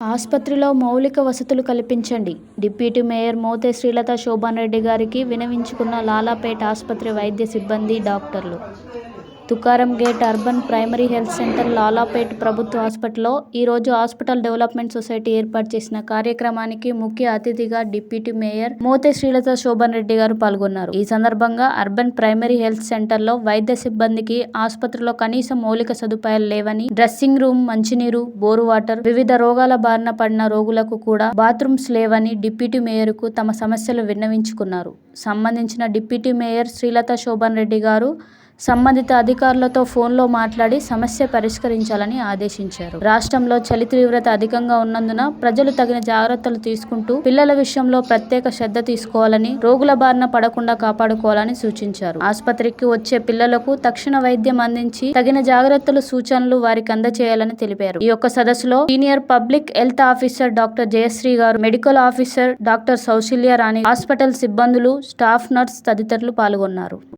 ఆస్పత్రిలో మౌలిక వసతులు కల్పించండి. డిప్యూటీ మేయర్ మోతే శ్రీలత శోభన్ రెడ్డి గారికి వినవించుకున్న లాలాపేట్ ఆస్పత్రి వైద్య సిబ్బంది డాక్టర్లు. Tukaram gate urban primary health centre Lalapet ప్రభుత్వ హాస్పిటల్లో ఈరోజు హాస్పిటల్ డెవలప్మెంట్ సొసైటీ ఏర్పాటు చేసిన కార్యక్రమానికి ముఖ్య అతిథిగా డిప్యూటీ మేయర్ మోతే శ్రీలత శోభన్ రెడ్డి గారు పాల్గొన్నారు. ఈ సందర్భంగా అర్బన్ ప్రైమరీ హెల్త్ సెంటర్లో వైద్య సిబ్బందికి ఆసుపత్రిలో కనీస మౌలిక సదుపాయాలు లేవని డ్రెస్సింగ్ రూమ్ మంచినీరు బోరు వాటర్ వివిధ రోగాల బారిన పడిన రోగులకు కూడా బాత్రూమ్స్ లేవని డిప్యూటీ మేయర్కు తమ సమస్యలు విన్నవించుకున్నారు. సంబంధించిన డిప్యూటీ మేయర్ శ్రీలత శోభన్ రెడ్డి గారు సంబంధిత అధికారులతో ఫోన్లో మాట్లాడి సమస్య పరిష్కరించాలని ఆదేశించారు. రాష్ట్రంలో చలి తీవ్రత అధికంగా ఉన్నందున ప్రజలు తగిన జాగ్రత్తలు తీసుకుంటూ పిల్లల విషయంలో ప్రత్యేక శ్రద్ధ తీసుకోవాలని రోగుల బారిన పడకుండా కాపాడుకోవాలని సూచించారు. ఆసుపత్రికి వచ్చే పిల్లలకు తక్షణ వైద్యం అందించి తగిన జాగ్రత్తలు సూచనలు వారికి అందజేయాలని తెలిపారు. ఈ యొక్క సదస్సులో senior public health officer doctor Jayashree గారు medical officer doctor Saushalya Rani hospital సిబ్బందులు staff nurse తదితరులు పాల్గొన్నారు.